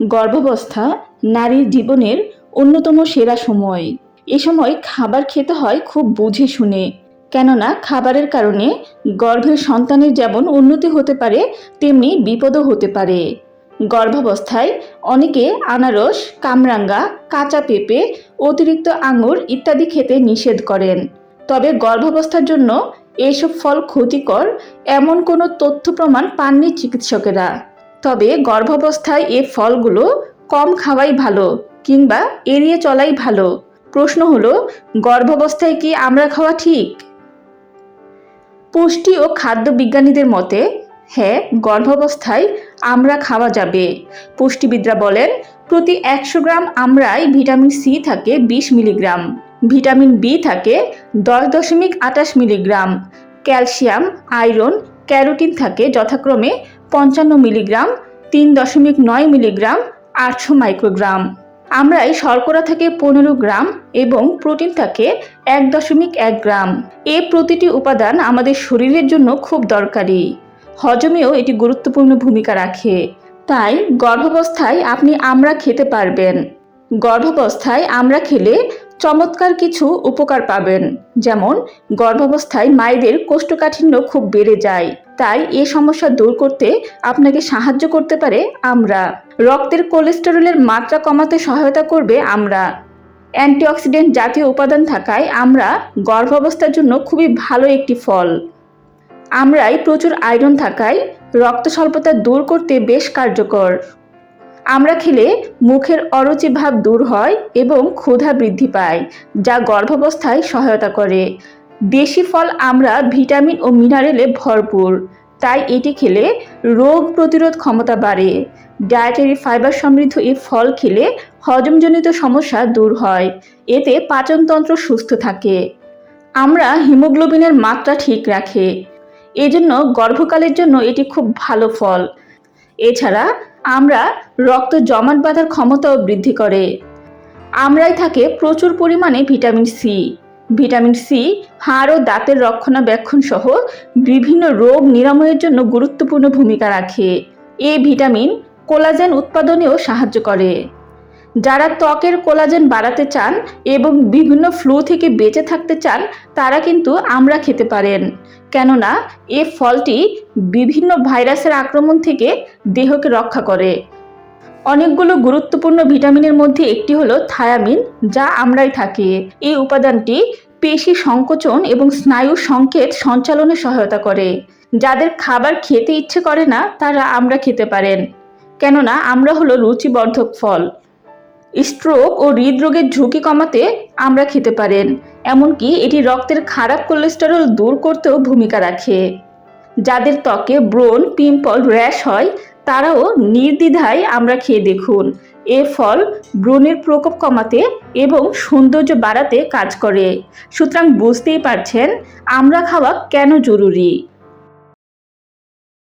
গর্ভাবস্থা নারীর জীবনের অন্যতম সেরা সময়। এ সময় খাবার খেতে হয় খুব বুঝে শুনে। কেননা খাবারের কারণে গর্ভের সন্তানের যেমন উন্নতি হতে পারে, তেমনি বিপদও হতে পারে। গর্ভাবস্থায় অনেকে আনারস, কামরাঙ্গা, কাঁচা পেঁপে, অতিরিক্ত আঙুর ইত্যাদি খেতে নিষেধ করেন। তবে গর্ভাবস্থার জন্য এইসব ফল ক্ষতিকর, এমন কোনো তথ্য প্রমাণ পাননি চিকিৎসকেরা। তবে গর্ভাবস্থায় এ ফলগুলো কম খাওয়াই ভালো কিংবা এড়িয়ে চলাই ভালো। প্রশ্ন হলো, গর্ভাবস্থায় কি আমরা খাওয়া ঠিক? পুষ্টি ও খাদ্য বিজ্ঞানীদের মতে হ্যাঁ গর্ভাবস্থায় আমরা খাওয়া যাবে। পুষ্টিবিদরা বলেন, প্রতি একশো গ্রাম আমরায় ভিটামিন সি থাকে বিশ মিলিগ্রাম, ভিটামিন বি থাকে দশ দশমিক আটাশ মিলিগ্রাম, ক্যালসিয়াম, আয়রন, ক্যারোটিন থাকে যথাক্রমে পঞ্চান্ন মিলিগ্রাম, তিন দশমিক নয় মিলিগ্রাম, আটশো মাইক্রোগ্রাম। আমরাই শর্করা থাকে পনেরো গ্রাম এবং প্রোটিন থাকে এক দশমিক এক গ্রাম। এই প্রতিটি উপাদান আমাদের শরীরের জন্য খুব দরকারি। হজমেও এটি গুরুত্বপূর্ণ ভূমিকা রাখে। তাই গর্ভাবস্থায় আপনি আমরা খেতে পারবেন। গর্ভাবস্থায় আমরা খেলে চমৎকার কিছু উপকার পাবেন। যেমন, গর্ভাবস্থায় মায়েদের কোষ্ঠকাঠিন্য খুব বেড়ে যায়। তাই এ সমস্যা দূর করতে আপনাকে সাহায্য করতে পারে আমরা। রক্তের কোলেস্টেরলের মাত্রা কমাতে সহায়তা করবে আমরা। অ্যান্টিঅক্সিডেন্ট জাতীয় উপাদান থাকায় আমরা গর্ভাবস্থার জন্য খুবই ভালো একটি ফল। আমরাই প্রচুর আয়রন থাকায় রক্ত স্বল্পতা দূর করতে বেশ কার্যকর। আমরা খেলে মুখের অরুচি ভাব দূর হয় এবং ক্ষুধা বৃদ্ধি পায়, যা গর্ভাবস্থায় সহায়তা করে। দেশি ফল আমরা ভিটামিন ও মিনারেলে ভরপুর, তাই এটি খেলে রোগ প্রতিরোধ ক্ষমতা বাড়ে। ডায়েটারি ফাইবার সমৃদ্ধ এই ফল খেলে হজমজনিত সমস্যা দূর হয়, এতে পাচনতন্ত্র সুস্থ থাকে। আমরা হিমোগ্লোবিনের মাত্রা ঠিক রাখে, এজন্য গর্ভকালের জন্য এটি খুব ভালো ফল। এছাড়া আমরা রক্ত জমাট বাঁধার ক্ষমতাও বৃদ্ধি করে। আমরাই থাকে প্রচুর পরিমাণে ভিটামিন সি। ভিটামিন সি হাড় ও দাঁতের রক্ষণাবেক্ষণ সহ বিভিন্ন রোগ নিরাময়ের জন্য গুরুত্বপূর্ণ ভূমিকা রাখে। এ ভিটামিন কোলাজেন উৎপাদনেও সাহায্য করে। যারা ত্বকের কোলাজেন বাড়াতে চান এবং বিভিন্ন ফ্লু থেকে বেঁচে থাকতে চান, তারা কিন্তু আমরা খেতে পারেন। কেননা, এ ফলটি বিভিন্ন ভাইরাসের আক্রমণ থেকে দেহকে রক্ষা করে। অনেকগুলো গুরুত্বপূর্ণ ভিটামিনের মধ্যে একটি হলো থায়ামিন, যা আমরাই থাকি। এই উপাদানটি পেশি সংকোচন এবং স্নায়ু সংকেত সঞ্চালনে সহায়তা করে। যাদের খাবার খেতে ইচ্ছে করে না, তারা আমরা খেতে পারেন। কেননা, আমরা হলো রুচিবর্ধক ফল। স্ট্রোক ও হৃদরোগের ঝুঁকি কমাতে আমরা খেতে পারেন। এমনকি এটি রক্তের খারাপ কোলেস্টেরল দূর করতেও ভূমিকা রাখে। যাদের ত্বকে ব্রণ, পিম্পল র্যাশ হয়, তারাও নির্দ্বিধায় আমরা খেয়ে দেখুন। এ ফল ব্রণের প্রকোপ কমাতে এবং সৌন্দর্য বাড়াতে কাজ করে। সুতরাং বুঝতেই পারছেন, আমরা খাওয়া কেন জরুরি?